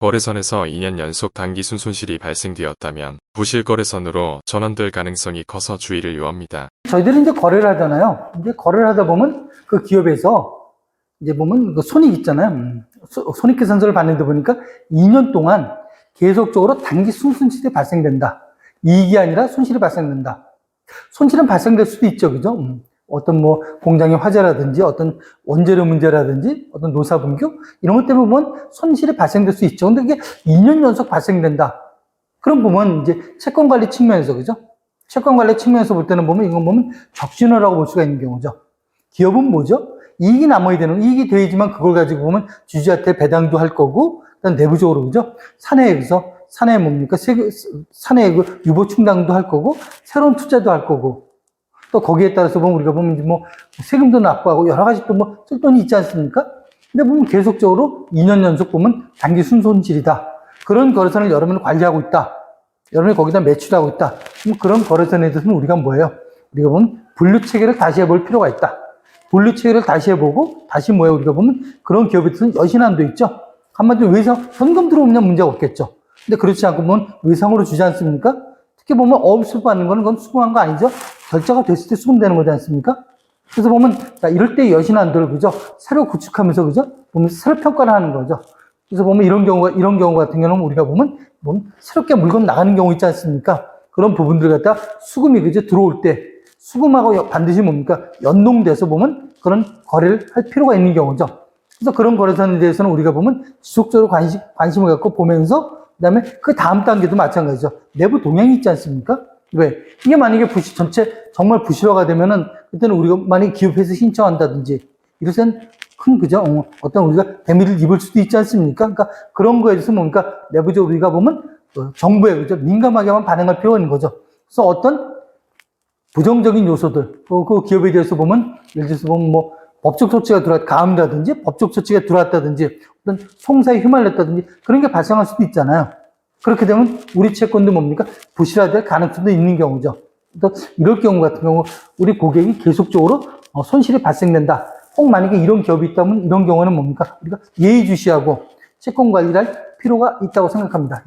거래선에서 2년 연속 단기 순 손실이 발생되었다면 부실 거래선으로 전환될 가능성이 커서 주의를 요합니다. 저희들이 이제 거래를 하잖아요. 이제 거래를 하다 보면 그 기업에서 이제 보면 그 손익 있잖아요. 음, 소- 손익계산서를 봤는데 보니까 2년 동안 계속적으로 단기 순손실이 발생된다. 이익이 아니라 손실이 발생된다. 손실은 발생될 수도 있죠. 그죠? 음, 어떤 뭐 공장의 화재라든지 어떤 원재료 문제라든지 어떤 노사 분규 이런 것 때문에 보면 손실이 발생될 수 있죠. 근데 이게 2년 연속 발생된다. 그럼 보면 이제 채권 관리 측면에서 그죠? 채권 관리 측면에서 볼 때는 보면 이건 보면 적신호라고 볼 수가 있는 경우죠. 기업은 뭐죠? 이익이 남아야 되는, 이익이 돼야지만 그걸 가지고 보면 주주한테 배당도 할 거고, 그다음 내부적으로 그죠? 사내에서, 사내 뭡니까? 세- 사내 그 유보 충당도 할 거고, 새로운 투자도 할 거고, 또 거기에 따라서 보면 우리가 보면 이제 뭐 세금도 납부하고 여러 가지 또 뭐 쓸 돈이 있지 않습니까? 근데 보면 계속적으로 2년 연속 보면 단기 순손실이다. 그런 거래선을 여러분이 관리하고 있다. 여러분이 거기다 매출하고 있다. 그럼 그런 거래선에 대해서는 우리가 뭐예요? 우리가 보면 분류 체계를 다시 해볼 필요가 있다. 분류 체계를 다시 해보고 다시 뭐예요? 우리가 보면 그런 기업에 대해서는 여신한도 있죠. 한마디로 외상 현금 들어오면 문제가 없겠죠. 근데 그렇지 않고 보면 외상으로 주지 않습니까? 특히 보면 어업수 받는 거는 그건 수긍한 거 아니죠? 결제가 됐을 때 수긍되는 거지 않습니까? 그래서 보면 자, 이럴 때 여신한도를 그죠? 새로 구축하면서 그죠? 보면 새로 평가를 하는 거죠. 그래서 보면 이런 경우가 이런 경우 같은 경우는 우리가 보면 보면 새롭게 물건 나가는 경우 있지 않습니까? 그런 부분들 갖다 수금이 그죠 들어올 때 수금하고 여- 반드시 뭡니까 연동돼서 보면 그런 거래를 할 필요가 있는 경우죠. 그래서 그런 거래선에 대해서는 우리가 보면 지속적으로 관심 관심을 갖고 보면서 그다음에 그 다음 단계도 마찬가지죠. 내부 동향이 있지 않습니까? 왜 이게 만약에 부실 전체 정말 부실화가 되면은 그때는 우리가 만약 기업에서 신청한다든지 이것은 큰 그죠? 어, 어떤 우리가 대미를 입을 수도 있지 않습니까? 그러니까 그런 거에 대해서 뭡니까 내부적으로 우리가 보면 어, 정부에 그죠 민감하게만 반응할 필요가 있는 거죠. 그래서 어떤 부정적인 요소들 그, 그 기업에 대해서 보면 예를 들어서 보면 뭐 법적 조치가 들어왔 가음이라든지 법적 조치가 들어왔다든지 어떤 송사에 휘말렸다든지 그런 게 발생할 수도 있잖아요. 그렇게 되면 우리 채권도 뭡니까 부실화될 가능성도 있는 경우죠. 또 이럴 경우 같은 경우 우리 고객이 계속적으로 어, 손실이 발생된다. 혹 만약에 이런 기업이 있다면 이런 경우는 뭡니까 우리가 예의주시하고 채권 관리를 할 필요가 있다고 생각합니다.